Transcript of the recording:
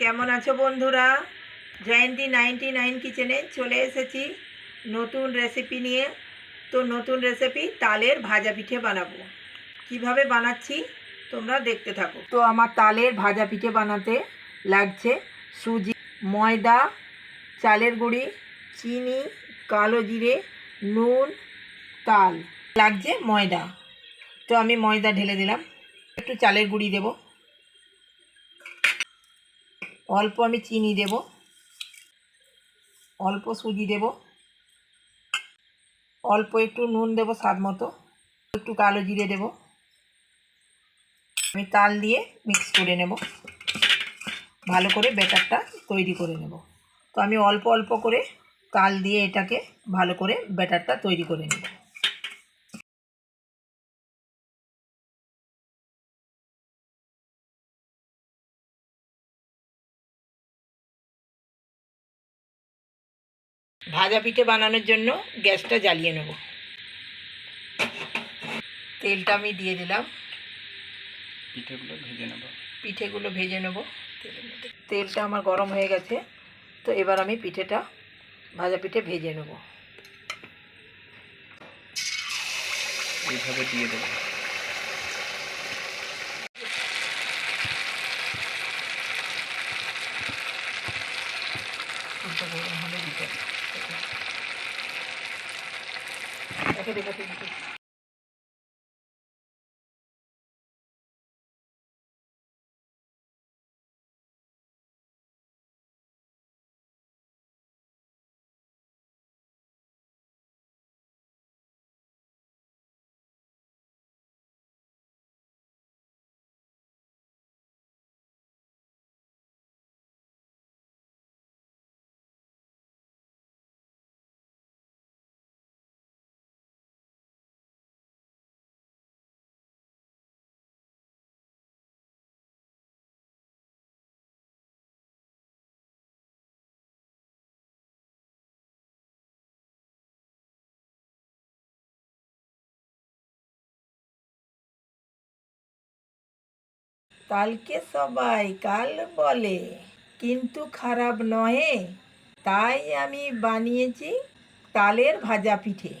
কেমন আছো বন্ধুরা? জয়ন্তী নাইনটি নাইন কিচেনে চলে এসেছি নতুন রেসিপি নিয়ে। তো নতুন রেসিপি তালের ভাজা পিঠে বানাবো। কীভাবে বানাচ্ছি তোমরা দেখতে থাকো। তো আমার তালের ভাজা পিঠে বানাতে লাগছে সুজি, ময়দা, চালের গুঁড়ি, চিনি, কালো জিরে, নুন, তাল। লাগছে ময়দা। তো আমি ময়দা ঢেলে দিলাম। একটু চালের গুঁড়ি দেবো। অল্প আমি চিনি দেব। অল্প সুজি দেব। অল্প একটু নুন দেব স্বাদ মতো। একটু কালো জিরে দেব। আমি তাল দিয়ে মিক্স করে নেব। ভালো করে ব্যাটারটা তৈরি করে নেব। তো আমি অল্প অল্প করে তাল দিয়ে এটাকে ভালো করে ব্যাটারটা তৈরি করে নেব। ভাজা পিঠে বানানোর জন্য গ্যাসটা জ্বালিয়ে নেব। তেলটা আমি দিয়ে দিলাম। পিঠেগুলো ভেজে নেব। পিঠেগুলো ভেজে নেব। তেলটা আমার গরম হয়ে গেছে তো এবার আমি পিঠেটা ভাজা পিঠে ভেজে নেব। এইভাবে দিয়ে দেবো। গরম হলে দিতে que te কালকে সবাই কাল বলে কিন্তু খারাপ নহে। তাই আমি বানিয়েছি তালের ভাজা পিঠে।